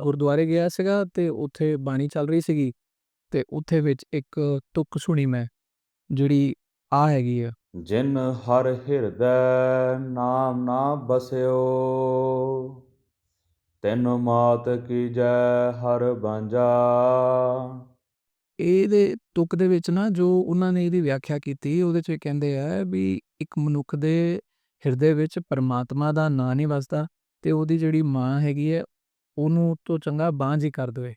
ਗੁਰਦੁਆਰੇ ਗਿਆ ਸੀਗਾ ਤੇ ਉੱਥੇ ਬਾਣੀ ਚੱਲ ਰਹੀ ਸੀਗੀ ਤੇ ਉੱਥੇ ਵਿੱਚ ਇੱਕ ਤੁਕ ਸੁਣੀ ਮੈਂ ਜਿਹੜੀ ਆ ਹੈਗੀ ਆ। ਜਿਨ ਹਰ ਹਿਰਦੈ ਨਾਮ ਨਾ ਬਸਿਓ ਤਿਨ ਮਾਤ ਕੀਜੈ ਹਰ ਬਾਂਝਾ। ਇਹਦੇ ਤੁਕ ਦੇ ਵਿੱਚ ਨਾ ਜੋ ਉਹਨਾਂ ਨੇ ਇਹਦੀ ਵਿਆਖਿਆ ਕੀਤੀ ਉਹਦੇ 'ਚ ਕਹਿੰਦੇ ਆ ਵੀ ਇੱਕ ਮਨੁੱਖ ਦੇ ਹਿਰਦੇ ਵਿੱਚ ਪਰਮਾਤਮਾ ਦਾ ਨਾਂ ਨਹੀਂ ਵਸਦਾ ਤੇ ਉਹਦੀ ਜਿਹੜੀ ਮਾਂ ਹੈਗੀ ਹੈ ਉਹਨੂੰ ਤੋਂ ਚੰਗਾ ਬਾਂਝ ਹੀ ਕਰ ਦੇਵੇ।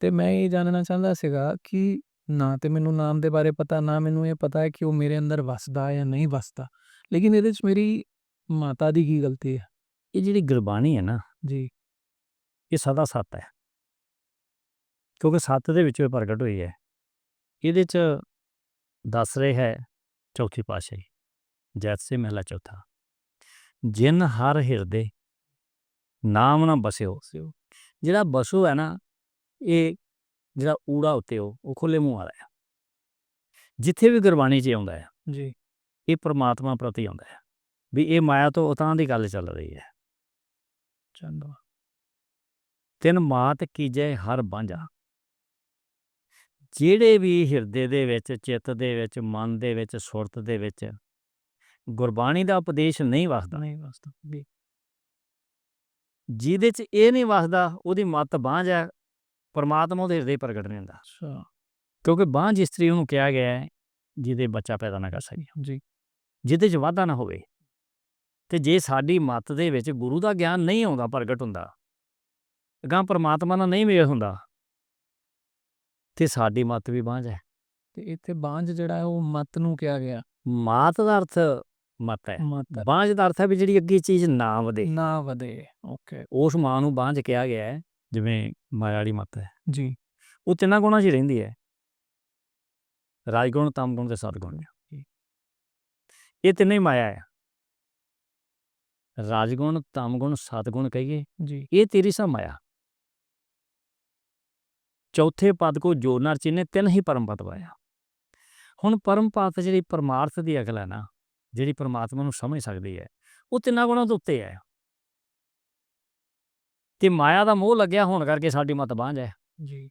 ਤੇ ਮੈਂ ਇਹ ਜਾਣਨਾ ਚਾਹੁੰਦਾ ਸੀਗਾ ਕਿ ਨਾ ਤੇ ਮੈਨੂੰ ਨਾਮ ਦੇ ਬਾਰੇ ਪਤਾ ਨਾ ਮੈਨੂੰ ਇਹ ਪਤਾ ਹੈ ਕਿ ਉਹ ਮੇਰੇ ਅੰਦਰ ਵਸਦਾ ਜਾਂ ਨਹੀਂ ਵਸਦਾ। ਲੇਕਿਨ ਇਹਦੇ 'ਚ ਮੇਰੀ ਮਾਤਾ ਦੀ ਕੀ ਗਲਤੀ ਹੈ? ਇਹ ਜਿਹੜੀ ਗੁਰਬਾਣੀ ਹੈ ਨਾ ਜੀ। ਇਹ ਸਦਾ ਸੱਤ ਹੈ। ਕਿਉਂਕਿ ਸੱਤ ਦੇ ਵਿੱਚੋਂ ਇਹ ਪ੍ਰਗਟ ਹੋਈ ਹੈ। ਇਹਦੇ ਚ ਦੱਸ ਰਿਹਾ ਹੈ ਚੌਥੀ ਪਾਤਸ਼ਾਹੀ ਜੈਸੇ ਮਹਿਲਾ ਚੌਥਾ। ਜਿਨ ਹਰ ਹਿਰਦੇ ਨਾਮ ਨਾ ਬਸਿਓ। ਜਿਹੜਾ ਬਸੋ ਹੈ ਨਾ ਇਹ ਜਿਹੜਾ ਊੜਾ ਉੱਤੇ ਉਹ ਖੁੱਲੇ ਮੂੰਹ ਵਾਲਾ ਹੈ ਜਿੱਥੇ ਵੀ ਗੁਰਬਾਣੀ 'ਚ ਆਉਂਦਾ ਹੈ ਜੀ। ਇਹ ਪ੍ਰਮਾਤਮਾ ਪ੍ਰਤੀ ਆਉਂਦਾ ਹੈ ਵੀ ਇਹ ਮਾਇਆ ਤੋਂ ਉਤਾਂ ਦੀ ਗੱਲ ਚੱਲ ਰਹੀ ਹੈ। ਚੰਗਾ। ਤਿੰਨ ਮਾਤ ਕੀਜੈ ਹਰ ਬਾਂਝਾ। ਜਿਹੜੇ ਵੀ ਹਿਰਦੇ ਦੇ ਵਿੱਚ ਚਿੱਤ ਦੇ ਵਿੱਚ ਮਨ ਦੇ ਵਿੱਚ ਸੁਰਤ ਦੇ ਵਿੱਚ ਗੁਰਬਾਣੀ ਦਾ ਉਪਦੇਸ਼ ਨਹੀਂ ਵਸਦਾ। ਨਹੀਂ ਵਸਦਾ ਜੀ। ਜਿਹਦੇ 'ਚ ਇਹ ਨਹੀਂ ਵਸਦਾ ਉਹਦੀ ਮਤ ਬਾਂਝ ਹੈ ਪਰਮਾਤਮਾ ਉਹਦੇ ਹਿਰਦੇ ਪ੍ਰਗਟ ਨਹੀਂ ਹੁੰਦਾ। ਅੱਛਾ। ਕਿਉਂਕਿ ਬਾਂਝ ਇਸਤਰੀ ਉਹਨੂੰ ਕਿਹਾ ਗਿਆ ਹੈ ਜਿਹਦੇ ਬੱਚਾ ਪੈਦਾ ਨਾ ਕਰ ਸਕੇ। ਜੀ ਜਿਹਦੇ 'ਚ ਵਾਧਾ ਨਾ ਹੋਵੇ ਤੇ ਜੇ ਸਾਡੀ ਮਤ ਦੇ ਵਿੱਚ ਗੁਰੂ ਦਾ ਗਿਆਨ ਨਹੀਂ ਆਉਂਦਾ ਪ੍ਰਗਟ ਹੁੰਦਾ ਅਗਾਂਹ ਪਰਮਾਤਮਾ ਨਾਲ ਨਹੀਂ ਮੇਲ ਹੁੰਦਾ ਤੇ ਸਾਡੀ ਮਤ ਵੀ ਬਾਂਝ ਹੈ। ਤੇ ਇੱਥੇ ਬਾਂਝ ਜਿਹੜਾ ਉਹ ਮਤ ਨੂੰ ਕਿਹਾ ਗਿਆ। ਮਾਤ ਦਾ ਅਰਥ ਮਤ ਹੈ। ਮਤ ਬਾਂਝ ਦਾ ਅਰਥ ਹੈ ਵੀ ਜਿਹੜੀ ਅੱਗੇ ਚੀਜ਼ ਨਾ ਵਧੇ। ਨਾ ਵਧੇ ਓਕੇ। ਉਸ ਮਾਂ ਨੂੰ ਬਾਂਝ ਕਿਹਾ ਗਿਆ ਹੈ ਜਿਵੇਂ ਮਾਇਆ ਵਾਲੀ ਮਤ ਹੈ। ਜੀ। ਉਹ ਤਿੰਨਾਂ ਗੁਣਾਂ 'ਚ ਹੀ ਰਹਿੰਦੀ ਹੈ। ਰਾਜਗੁਣ ਤਮਗੁਣ ਤੇ ਸਤਗੁਣ। ਇਹ ਤਿੰਨੇ ਹੀ ਮਾਇਆ ਹੈ। ਰਾਜਗੁਣ ਤਮਗੁਣ ਸਤਗੁਣ ਕਹੀਏ। ਜੀ। ਇਹ ਤੇਰੀ ਸਾ ਮਾਇਆ। ਚੌਥੇ ਪਦ ਕੋ ਜੋੜਨਾ ਚਿੰਨੇ ਤਿੰਨ ਹੀ ਪਰਮ ਪਦ ਪਾਇਆ। ਹੁਣ ਪਰਮ ਪਦ ਜਿਹੜੀ ਪਰਮਾਰਥ ਦੀ ਅਕਲ ਹੈ ਨਾ ਜਿਹੜੀ ਪਰਮਾਤਮਾ ਨੂੰ ਸਮਝ ਸਕਦੀ ਹੈ, ਉਹ ਤਿੰਨਾਂ ਗੁਣਾਂ ਤੋਂ ਉੱਤੇ ਹੈ। ਤੇ ਮਾਇਆ ਦਾ ਮੋਹ ਲੱਗਿਆ ਹੋਣ ਕਰਕੇ ਸਾਡੀ ਮਤ ਬਾਂਝ ਹੈ। ਜੀ।